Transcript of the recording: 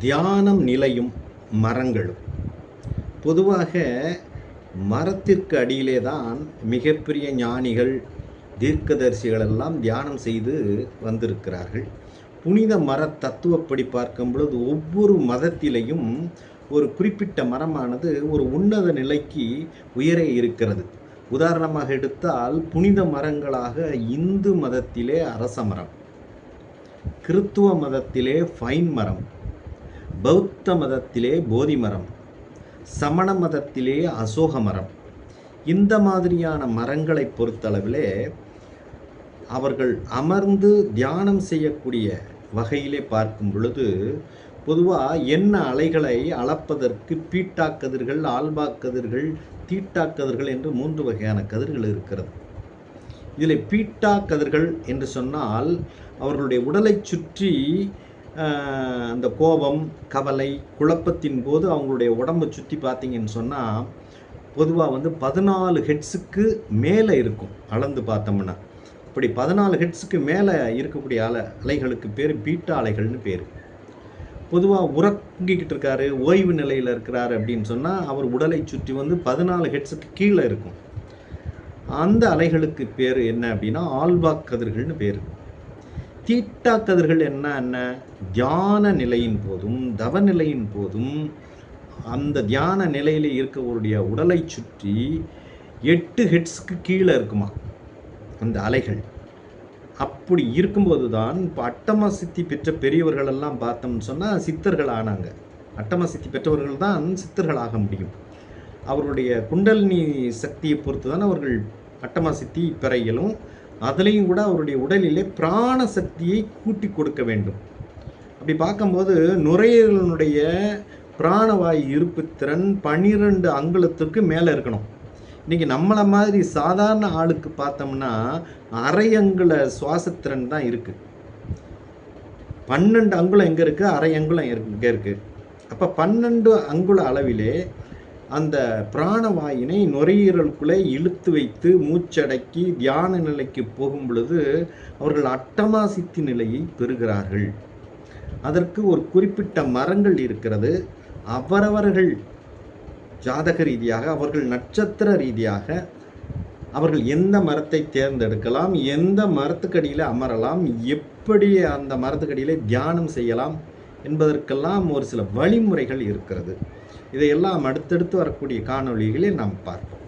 தியானம் நிலையும் மரங்களும். பொதுவாக மரத்திற்கு அடியிலே தான் மிகப்பெரிய ஞானிகள் தீர்க்கதரிசிகள் எல்லாம் தியானம் செய்து வந்திருக்கிறார்கள். புனித மர தத்துவப்படி பார்க்கும் பொழுது ஒவ்வொரு மதத்திலையும் ஒரு குறிப்பிட்ட மரமானது ஒரு உன்னத நிலைக்கு உயர இருக்கிறது. உதாரணமாக எடுத்தால் புனித மரங்களாக இந்து மதத்திலே அரச மரம் கிறித்துவ மதத்திலே ஃபைன் மரம் பௌத்த மதத்திலே போதி மரம் சமண மதத்திலே அசோக மரம். இந்த மாதிரியான மரங்களை பொறுத்தளவிலே அவர்கள் அமர்ந்து தியானம் செய்யக்கூடிய வகையிலே பார்க்கும் பொழுது பொதுவாக என்ன அலைகளை அளப்பதற்கு பீட்டா கதிர்கள் ஆல்பா கதிர்கள் தீட்டா கதிர்கள் என்று மூன்று வகையான கதிர்கள் இருக்கிறது. இதில் பீட்டா கதிர்கள் என்று சொன்னால் அவர்களுடைய உடலை சுற்றி அந்த கோபம் கவலை குழப்பத்தின் போது அவங்களுடைய உடம்பை சுற்றி பார்த்தீங்கன்னு சொன்னால் பொதுவாக வந்து பதினாலு ஹெட்ஸுக்கு மேலே இருக்கும் அளந்து பார்த்தோம்னா. இப்படி பதினாலு ஹெட்ஸுக்கு மேலே இருக்கக்கூடிய அலை அலைகளுக்கு பேர் பீட்டா அலைகள்னு பேர். பொதுவாக உறங்கிக்கிட்டு இருக்காரு ஓய்வு நிலையில் இருக்கிறாரு அப்படின்னு சொன்னால் அவர் உடலை சுற்றி வந்து பதினாலு ஹெட்ஸுக்கு கீழே இருக்கும். அந்த அலைகளுக்கு பேர் என்ன அப்படின்னா ஆல்பா கதிர்கள்னு பேர். தீட்டா கதிர்கள் என்ன என்ன? தியான நிலையின் போதும் தவ நிலையின் போதும் அந்த தியான நிலையில் இருக்கவருடைய உடலை சுற்றி எட்டு ஹெட்ஸ்க்கு கீழே இருக்குமா அந்த அலைகள். அப்படி இருக்கும்போது தான் இப்போ அட்டமா சித்தி பெற்ற பெரியவர்களெல்லாம் பார்த்தோம்னு சொன்னால் சித்தர்கள் ஆனாங்க. அட்டமா சித்தி பெற்றவர்கள் தான் சித்தர்கள் ஆக முடியும். அவருடைய குண்டலினி சக்தியை பொறுத்து தான் அவர்கள் அட்டமா சித்தி பெற இயலும். அதுலேயும் கூட அவருடைய உடலிலே பிராண சக்தியை கூட்டி கொடுக்க வேண்டும். அப்படி பார்க்கும்போது நுரையீரலினுடைய பிராணவாயு இருப்பு திறன் பன்னிரெண்டு அங்குலத்துக்கு மேலே இருக்கணும். இன்றைக்கி நம்மளை மாதிரி சாதாரண ஆளுக்கு பார்த்தோம்னா அரை அங்குல சுவாசத்திறன் தான் இருக்குது பன்னெண்டு அங்குலம் எங்கே இருக்குது அரை அங்குலம் எங்கே இருக்குது அப்போ பன்னெண்டு அங்குல அளவிலே அந்த பிராணவாயினை நுரையீரலுக்குள்ளே இழுத்து வைத்து மூச்சடக்கி தியான நிலைக்கு போகும் பொழுது அவர்கள் அட்டமா சித்தி நிலையை பெறுகிறார்கள். அதற்கு ஒரு குறிப்பிட்ட மரங்கள் இருக்கிறது. அவரவர்கள் ஜாதக ரீதியாக அவர்கள் நட்சத்திர ரீதியாக அவர்கள் எந்த மரத்தை தேர்ந்தெடுக்கலாம் எந்த மரத்துக்கடியில் அமரலாம் எப்படி அந்த மரத்துக்கடியில் தியானம் செய்யலாம் என்பதற்கெல்லாம் ஒரு சில வழிமுறைகள் இருக்கிறது. இதையெல்லாம் அடுத்தடுத்து வரக்கூடிய காணொளிகளில் நாம் பார்ப்போம்.